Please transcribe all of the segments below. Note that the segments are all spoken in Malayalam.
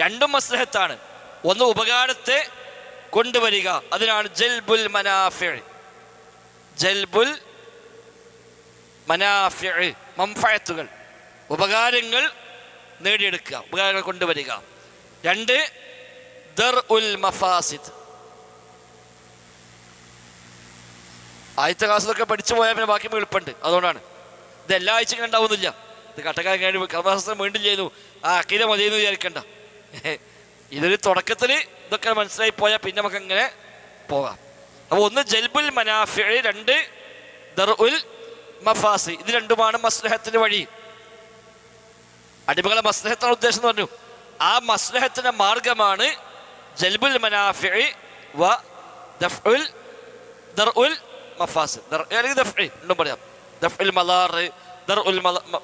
രണ്ടും മസ്ലഹത്താണ്. ഒന്ന് ഉപകാരത്തെ കൊണ്ടുവരിക അതിനാണ് ജൽബുൽ മനാഫിൾ ജൽബുൽ മനാഫിൾ മംഫയത്തുകൾ ഉപകാരങ്ങൾ നേടിയെടുക്കുക ഉപകാരങ്ങൾ കൊണ്ടുവരിക. രണ്ട് ദർ ഉൽ മഫാസിദ്. ആദ്യത്തെ ക്ലാസ്സിലൊക്കെ പഠിച്ചു പോയാൽ പിന്നെ ബാക്കി എളുപ്പമുണ്ട്. അതുകൊണ്ടാണ്. ഇത് എല്ലാ ആഴ്ചയും ഉണ്ടാവുന്നില്ല. ഇത് കട്ടക്കാരൻ കഴിഞ്ഞ് കർമ്മശാസ്ത്രം വീണ്ടും ചെയ്യുന്നു. ആ അക്കീല മതിയെന്ന് വിചാരിക്കണ്ട. ഇതൊരു തുടക്കത്തിൽ ഇതൊക്കെ മനസ്സിലായി പോയാൽ പിന്നെ നമുക്ക് അങ്ങനെ പോകാം. അപ്പോൾ ഒന്ന് ജൽബുൽ മനാഫി രണ്ട് ദർ ഉൽ മഫാസ്. ഇത് രണ്ടുമാണ് മസ്ലഹത്തിന്റെ വഴി. അടിമകളെ മസ്ലഹത്താണ് ഉദ്ദേശം എന്ന് പറഞ്ഞു. ആ മസ്ലഹത്തിന്റെ മാർഗമാണ് ജൽബുൽ മനാഫി വ ദഫ്ഉൽ ദർഉൽ മഫാസ്. ദർ അല്ലെങ്കിൽ രണ്ടും പറയാം. ദഫ്ഉൽ മലാർ ദർഉൽ ഉൽ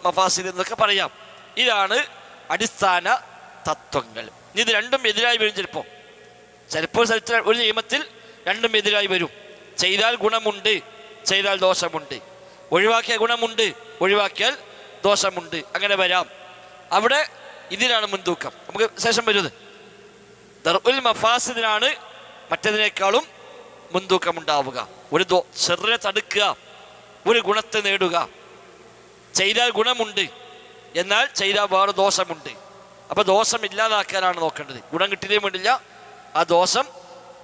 മഫാസിൽ എന്നൊക്കെ പറയാം. ഇതാണ് അടിസ്ഥാന തത്വങ്ങൾ. ഇത് രണ്ടും എതിരായി വരും ചിലപ്പോൾ ചിലപ്പോൾ ചരിത്ര ഒരു നിയമത്തിൽ രണ്ടും എതിരായി വരും. ചെയ്താൽ ഗുണമുണ്ട് ചെയ്താൽ ദോഷമുണ്ട്. ഒഴിവാക്കിയ ഗുണമുണ്ട് ഒഴിവാക്കിയാൽ ദോഷമുണ്ട്. അങ്ങനെ വരാം. അവിടെ ഇതിനാണ് മുൻതൂക്കം. നമുക്ക് ശേഷം വരുന്നത്. ദർഉൽ മഫാസിദിനാണ് മറ്റതിനേക്കാളും മുൻതൂക്കം ഉണ്ടാവുക ഒരു ദോ ചെറിയ തടുക്കുക ഒരു ഗുണത്തെ നേടുക. ചെയ്താൽ ഗുണമുണ്ട്. എന്നാൽ ചെയ്താൽ വേറെ ദോഷമുണ്ട്. അപ്പൊ ദോഷം ഇല്ലാതാക്കാനാണ് നോക്കേണ്ടത്. ഗുണം കിട്ടിയതേ വേണ്ടില്ല ആ ദോഷം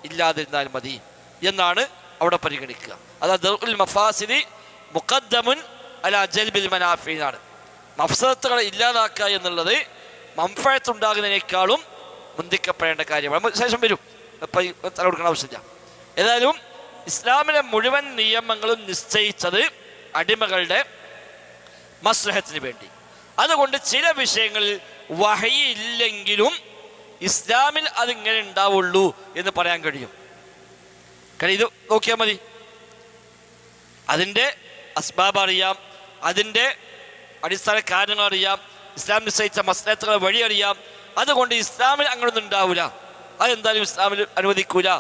ഇല്ലാതിരുന്നാൽ മതി എന്നാണ് അവിടെ പരിഗണിക്കുക. അതായത് മഫാസിദി മുഖദ്ദമുൻ അല ജൽബിൽ മനാഫിനാണ് മഫ്സത്തുകളെ ഇല്ലാതാക്കുക എന്നുള്ളത് മംഫഴത്തുണ്ടാകുന്നതിനേക്കാളും മുന്തിക്കപ്പെടേണ്ട കാര്യമാണ്. ശേഷം വരും. കൊടുക്കേണ്ട ആവശ്യമില്ല. ഏതായാലും ഇസ്ലാമിലെ മുഴുവൻ നിയമങ്ങളും നിശ്ചയിച്ചത് അടിമകളുടെ മസ്ലഹത്തിന് വേണ്ടി. അതുകൊണ്ട് ചില വിഷയങ്ങളിൽ വഹയില്ലെങ്കിലും ഇസ്ലാമിൽ അതിങ്ങനെ ഉണ്ടാവുള്ളൂ എന്ന് പറയാൻ കഴിയും. കാരണം ഇത് നോക്കിയാൽ മതി. അതിന്റെ അസ്ബാബ് അറിയാം അതിന്റെ അടിസ്ഥാന കാര്യങ്ങൾ അറിയാം ഇസ്ലാം നിശ്ചയിച്ച മസ്ലഹത്തുകളെ വഴി അറിയാം. അതുകൊണ്ട് ഇസ്ലാമിൽ അങ്ങനൊന്നും ഉണ്ടാവില്ല അതെന്തായാലും ഇസ്ലാമിൽ അനുവദിക്കൂല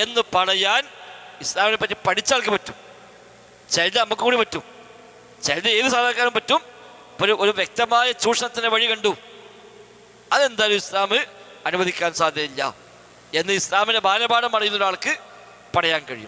എന്ന് പറയാൻ ഇസ്ലാമിനെ പറ്റി പഠിച്ച ആൾക്ക് പറ്റും. ചിലത് നമുക്ക് കൂടി പറ്റും. ചിലത് ഏത് സാധാരണക്കാരും പറ്റും. ഒരു ഒരു വ്യക്തമായ ചൂഷണത്തിന് വഴി കണ്ടു. അതെന്തായാലും ഇസ്ലാം അനുവദിക്കാൻ സാധ്യതയില്ല. എന്ന് ഇസ്ലാമിന്റെ ബാലപാഠം അറിയുന്ന ഒരാൾക്ക് പറയാൻ കഴിയും.